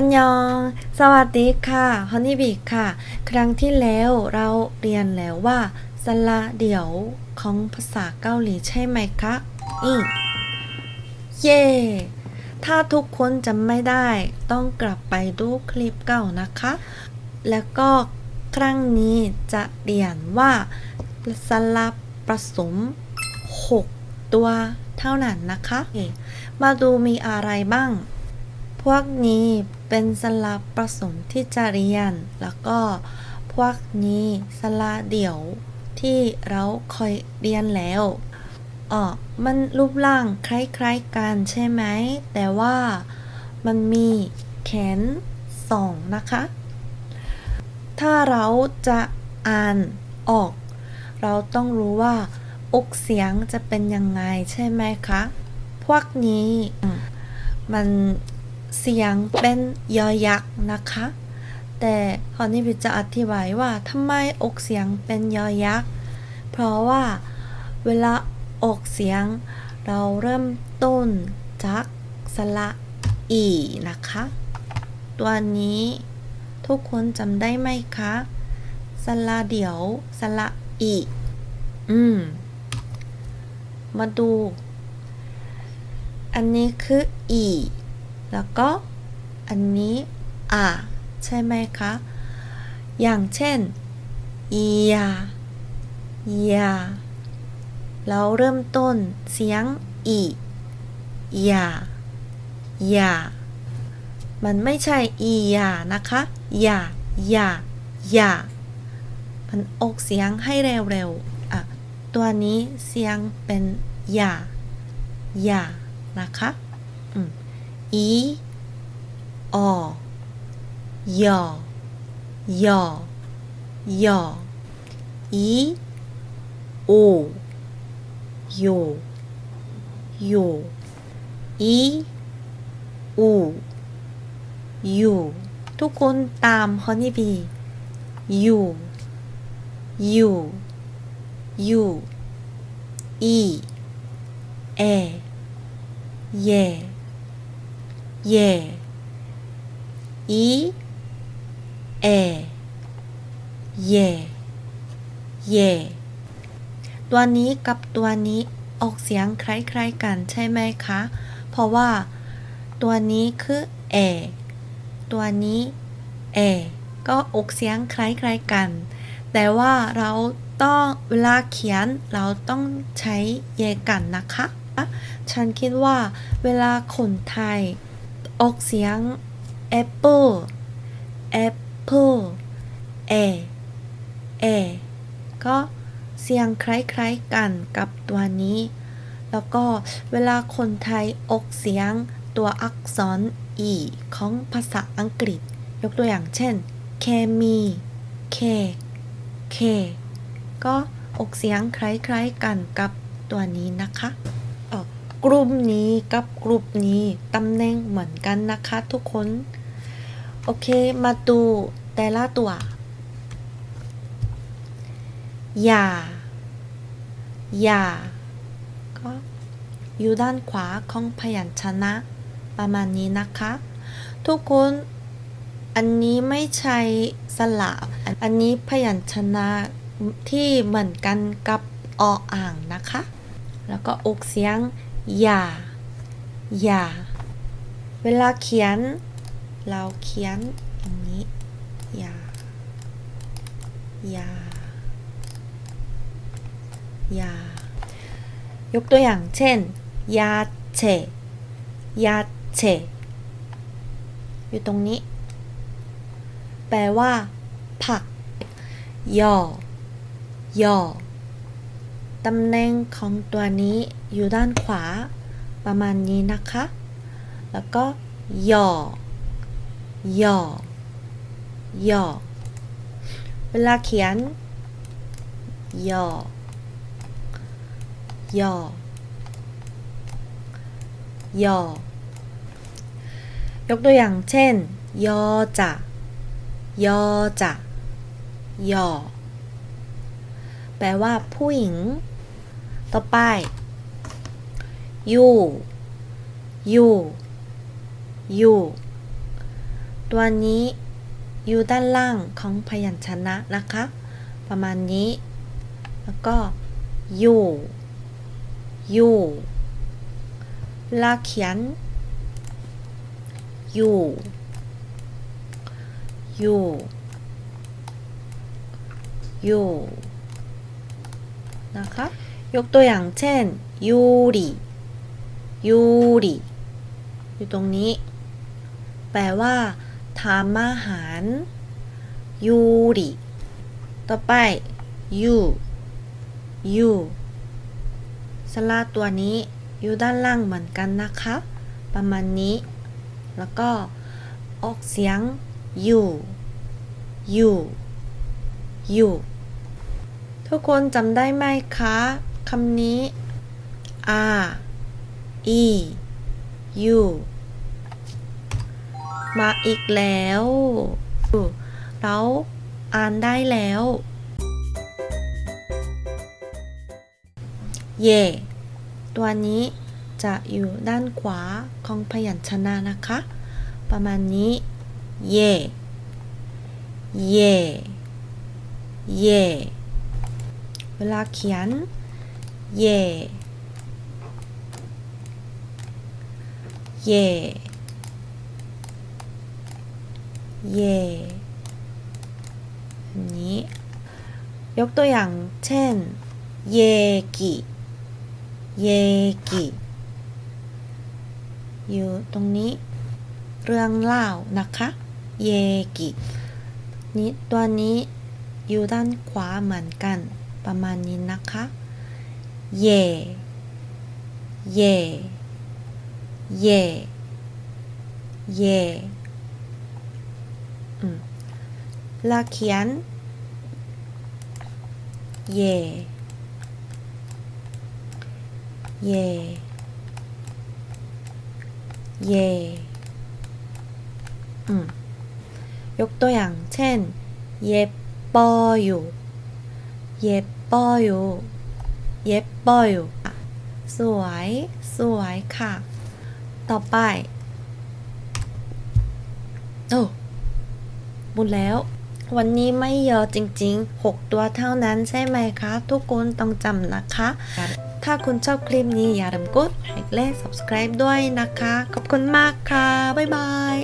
อันยอง สวัสดีค่ะฮอนนี่บีค่ะ ครั้งที่แล้วเราเรียนแล้วว่าสระเดี่ยวของภาษาเกาหลีใช่ไหมคะ อืมเย่ถ้าทุกคนจำไม่ได้ต้องกลับไปดูคลิปเก่านะคะ แล้วก็ครั้งนี้จะเรียนว่าสระผสม6 ตัวเท่านั้นนะคะ มาดูมีอะไรบ้าง พวกนี้เป็นสลับผสมที่จะเรียน แล้วก็พวกนี้สละเดี่ยวที่เราเคยเรียนแล้วอ๋อมันรูปร่างคล้ายๆกันใช่ไหม แต่ว่ามันมีแขนสองนะคะ ถ้าเราจะอ่านออก เราต้องรู้ว่าอกเสียงจะเป็นยังไงใช่ไหมคะ พวกนี้มัน เสียงเป็นยอยักษ์นะคะ แต่คราวนี้พิจะอธิบายว่าทำไมออกเสียงเป็นยอยักษ์ เพราะว่าเวลาออกเสียง เราเริ่มต้นจากสระอีนะคะ ตัวนี้ทุกคนจำได้ไหมคะสระเดี่ยวสระอีอืม มาดู อันนี้คืออี แล้วก็อันนี้อ่าใช่ไหมคะ อย่างเช่นยายาเราเริ่มต้นเสียงอียายามันไม่ใช่อียานะคะยายายามันออกเสียงให้เร็วๆอะตัวนี้เสียงเป็นยายานะคะ อืม อีออยอยอยอีโอโยโยอีอูยูทุกคนตามฮอนี่บียูยูยูอีเอ เย่อีเอเย่เย่ตัวนี้กับตัวนี้ออกเสียงคล้ายๆกันใช่ไหมคะ เพราะว่าตัวนี้คือเอตัวนี้เอก็ออกเสียงคล้ายๆกัน แต่ว่าเราต้องเวลาเขียนเราต้องใช้แยกกันนะคะ ฉันคิดว่าเวลาคนไทย ออกเสียง apple apple เอเอก็เสียงคล้ายๆกันกับตัวนี้ แล้วก็เวลาคนไทยออกเสียงตัวอักษร e ของภาษาอังกฤษ ยกตัวอย่างเช่นเคมีเคเคก็ออกเสียงคล้ายๆกันกับตัวนี้นะคะ กลุ่มนี้กับกลุ่มนี้ตำแหน่งเหมือนกันนะคะทุกคน โอเค มาดูแต่ละตัวอย่าอย่าก็อยู่ด้านขวาของพยัญชนะประมาณนี้นะคะ ทุกคนอันนี้ไม่ใช่สระอันนี้พยัญชนะที่เหมือนกันกับออ่างนะคะ แล้วก็อกเสียง อย่า อย่า เวลาเขียน เราเขียนอย่างนี้ อย่า อย่า อย่า ยกตัวอย่างเช่น ยาเฉยาเฉอยู่ตรงนี้ แปลว่า ผัก ย่อย่อ ตำแหน่งของตัวนี้อยู่ด้านขวา ประมาณนี้นะคะ แล้วก็ย่อย่อย่อเวลาเขียนย่อย่อย่อยกตัวอย่างเช่นยอจะยอจะย่อแปลว่าผู้หญิง ต่อไปยูยูยูตัวนี้อยู่ด้านล่างของพยัญชนะนะคะ ประมาณนี้ แล้วก็อยู่อยู่ลาเขียนอยู่อยู่อยู่นะคะ ยกตัวอย่างเช่นยูริยูริอยู่ตรงนี้ แปลว่าทำอาหารยูริต่อไปยูยูสระตัวนี้อยู่ด้านล่างเหมือนกันนะคะ ประมาณนี้ แล้วก็ออกเสียงยูยูยูทุกคนจำได้ไหมคะ คำนี้ R E U มาอีกแล้วเราอ่านได้แล้ว เย่ตัวนี้จะอยู่ด้านขวาของพยัญชนะนะคะ ประมาณนี้ เย่ เย่ เย่ เวลาเขียน เย่เย่เย่นี้ ยกตัวอย่างเช่น เยกิเยกิอยู่ตรงนี้ เรื่องเล่านะคะ เยกินี้ตัวนี้อยู่ด้านขวาเหมือนกัน ประมาณนี้นะคะ เย่เย่เย่เย่อืมแลาเขียนเย่เย่เเย็บปออยู่เปออยู่เย็บปออยู่อะสวย สวยค่ะ ต่อไป โอ้หมดแล้ว วันนี้ไม่เยอะจริงๆ 6 ตัวเท่านั้นใช่ไหมคะ ทุกคนต้องจำนะคะ ถ้าคุณชอบคลิปนี้อย่าลืมกดไลค์และ subscribe ด้วยนะคะ ขอบคุณมากค่ะ บ๊ายบาย